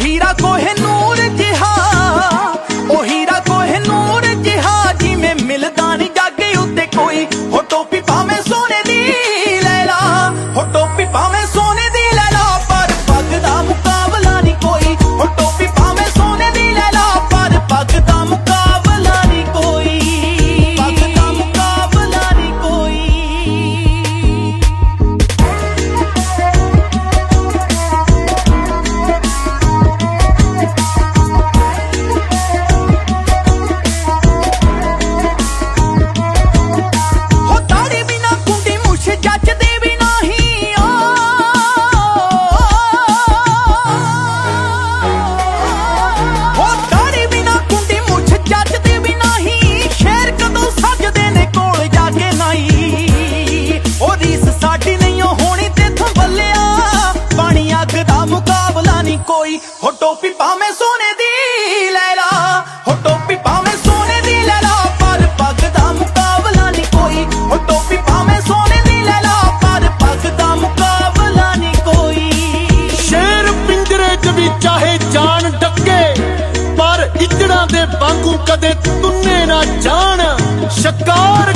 ਹੀਰਾ ਕੋਹੇ ਨੂਰ ਜਿਹਾ, ਉਹ ਹੀਰਾ ਕੋਹੇ ਨੂਰ ਜਿਹਾ, ਜਿਵੇਂ ਮਿਲਦਾ ਨਹੀਂ ਜਾਗੇ ਉੱਤੇ ਕੋਈ। ਹੋ ਟੋਪੀ ਭਾਵੇਂ ਸੋਨੇ ਦੀ, ਲੈ ਲਾ, ਹੋ ਟੋਪੀ ਭਾਵੇਂ ਕੋਈ ਹੋ ਟੋਪੀ ਪਾਵੇਂ ਸੋਨੇ ਦੀ ਲੈ ਲਾ, ਹੋ ਟੋਪੀ ਪਾਵੇਂ ਸੋਨੇ ਦੀ ਲੈ ਲਾ, ਪਰ ਪੱਗ ਦਾ ਮੁਕਾਬਲਾ ਨਹੀਂ ਕੋਈ। ਹੋ ਟੋਪੀ ਪਾਵੇਂ ਸੋਨੇ ਦੀ ਲੈ ਲਾ, ਪਰ ਪੱਗ ਦਾ ਮੁਕਾਬਲਾ ਨਹੀਂ ਕੋਈ। ਸ਼ੇਰ ਪਿੰਜਰੇ 'ਚ ਵੀ ਚਾਹੇ ਜਾਨ ਡੱਕੇ, ਪਰ ਇੱਜੜਾਂ ਦੇ ਵਾਂਗੂ ਕਦੇ ਤੁੰਨੇ ਨਾ ਜਾਣ। ਸ਼ਿਕਾਰ